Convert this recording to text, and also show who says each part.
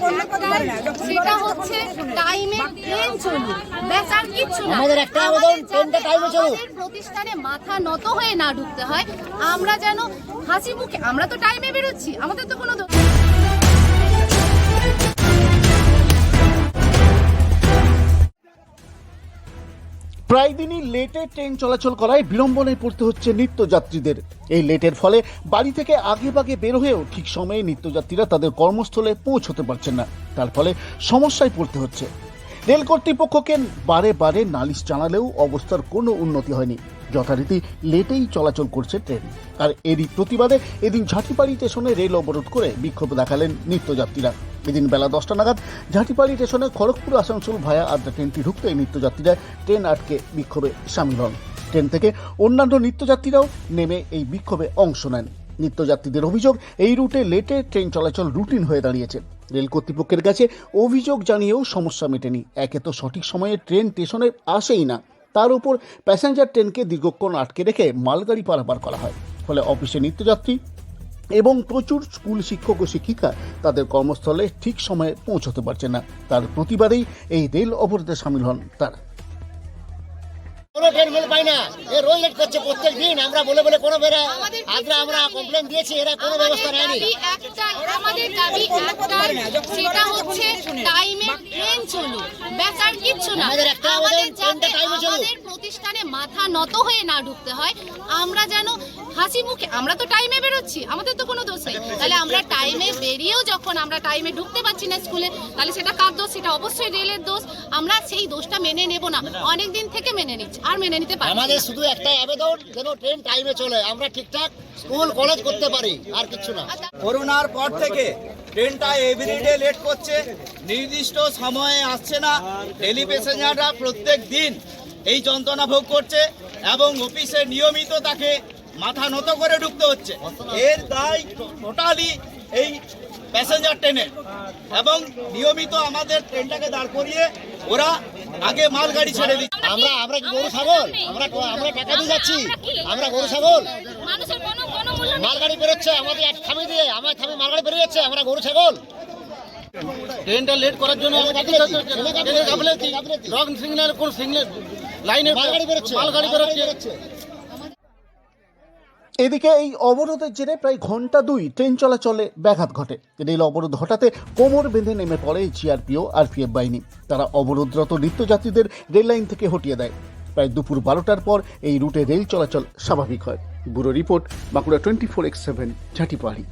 Speaker 1: সেটা হচ্ছে টাইমে ট্রেন চলুক ব্যাস আর কিচ্ছু না
Speaker 2: আমাদের একটা আবেদন, ট্রেনটা চলুক।
Speaker 1: প্রতিষ্ঠানে মাথা নত হয়ে না ঢুকতে হয় আমরা যেন হাসি মুখে আমরা তো টাইমে বেরোচ্ছি আমাদের তো কোনো
Speaker 3: প্রায় দিনই লেটে ট্রেন চলাচল করায় বিড়ম্বনে পড়তে হচ্ছে নিত্যযাত্রীদের। এই লেটের ফলে বাড়ি থেকে আগে বাগে বের হয়েও ঠিক সময়ে নিত্যযাত্রীরা তাদের কর্মস্থলে পৌঁছতে পারছেন না। তার ফলে সমস্যায় পড়তে হচ্ছে। রেল কর্তৃপক্ষকে বারে বারে নালিশ জানালেও অবস্থার কোনো উন্নতি হয়নি। যথারীতি লেটেই চলাচল করছে ট্রেন। আর এরই প্রতিবাদে এদিন ঝাঁটিপাড়ি স্টেশনে রেল অবরোধ করে বিক্ষোভ দেখালেন নিত্যযাত্রীরা। এদিন বেলা দশটা নাগাদ ঝাঁটিপাড়ি স্টেশনে খড়গপুর, আসানসোল ভায়া আদ্রা ট্রেনটি ঢুকতেই নিত্যযাত্রীরা ট্রেন আটকে বিক্ষোভে সামিল হন। ট্রেন থেকে অন্যান্য নিত্যযাত্রীরাও নেমে এই বিক্ষোভে অংশ নেন। নিত্যযাত্রীদের অভিযোগ, এই রুটে লেটে ট্রেন চলাচল রুটিন হয়ে দাঁড়িয়েছে। রেল কর্তৃপক্ষের কাছে অভিযোগ জানিয়েও সমস্যা মেটেনি। একে তো সঠিক সময়ে ট্রেন স্টেশনে আসেই না। তার উপর প্যাসেঞ্জার ট্রেনকে দীর্ঘক্ষণ আটকে রেখে মালগাড়ি পারাপার করা হয়। ফলে অফিসে নিত্যযাত্রী এবং প্রচুর স্কুল শিক্ষক ও শিক্ষিকা তাদের কর্মস্থলে ঠিক সময়ে পৌঁছতে পারছে না। তার প্রতিবাদেই এই রেল অবরোধে সামিল হন তারা।
Speaker 2: কোনো ট্রেন মেল পাই না। এ রোজ লেট করছে প্রত্যেক দিন। আমরা বলে বলে কোনো বেড়া আজরা আমরা কমপ্লেন দিয়েছি এরা কোনো ব্যবস্থা নেয়নি।
Speaker 1: আমাদের দাবি একটাই সেটা হচ্ছে টাইমে ট্রেন চলুক। আর কিচ্ছু না।
Speaker 2: আমাদের একটা
Speaker 1: যাতে। আমাদের প্রতিষ্ঠানে মাথা নত হয়ে না ঢুকতে হয় আমরা যেন হাসি মুখে আমরা তো টাইমে বেরোচ্ছি আমাদের তো কোনো দোষ নেই। তাহলে আমরা টাইমে বেরিয়েও যখন আমরা টাইমে ঢুকতে পারছি না স্কুলে তাহলে সেটা কার দোষ? সেটা অবশ্যই রেলের দোষ। আমরা সেই দোষটা মেনে নেব না। অনেক দিন থেকে মেনে নিচ্ছি আর মেনে নিতে পারি
Speaker 2: আমাদের শুধু একটাই আবেদন যেন ট্রেন টাইমে চলে। আমরা ঠিকঠাক স্কুল কলেজ করতে পারি আর কিছু না।
Speaker 4: করোনার পর থেকে ট্রেনটা এভরিডে লেট করছে নির্দিষ্ট সময়ে আসছে না। ডেলি প্যাসেঞ্জাররা প্রত্যেক দিন এই যন্ত্রণা ভোগ করছে এবং অফিসে নিয়মিত তাকে মাথা নত করে ঢুকতে হচ্ছে। এর দায় টোটালি এই প্যাসেঞ্জার ট্রেনের। এবং নিয়মিত আমাদের ট্রেনটাকে দাঁড় করিয়ে ওরা আগে মালগাড়ি ছেড়ে দিচ্ছে।
Speaker 2: আমরা আমরা কি গরু ছাগল? আমরা আমরা টাকা দিয়ে যাচ্ছি। আমরা গরু ছাগল।
Speaker 1: মানুষের
Speaker 2: মালগাড়ি বেরোচ্ছে আমাদের এক দিয়ে আমার মালগাড়ি বেরিয়ে যাচ্ছে আমরা গরু ছাগল।
Speaker 5: ট্রেনটা লেট করার জন্য। রং সিগন্যাল কোন সিগন্যাল? লাইনে
Speaker 2: মালগাড়ি বেরোচ্ছে
Speaker 5: মালগাড়ি বেরোচ্ছে।
Speaker 3: এদিকে এই অবরোধের জেরে প্রায় ঘণ্টা দুই ট্রেন চলাচলে ব্যাঘাত ঘটে। রেল অবরোধ হঠাতে কোমর বেঁধে নেমে পড়ে জিআরপিও আরপিএফ বাহিনী। তারা অবরোধরত নিত্যযাত্রীদের রেল লাইন থেকে হটিয়ে দেয়। প্রায় দুপুর বারোটার পর এই রুটে রেল চলাচল স্বাভাবিক হয়। Bureau report Bankura twenty four X seven Jhantipahari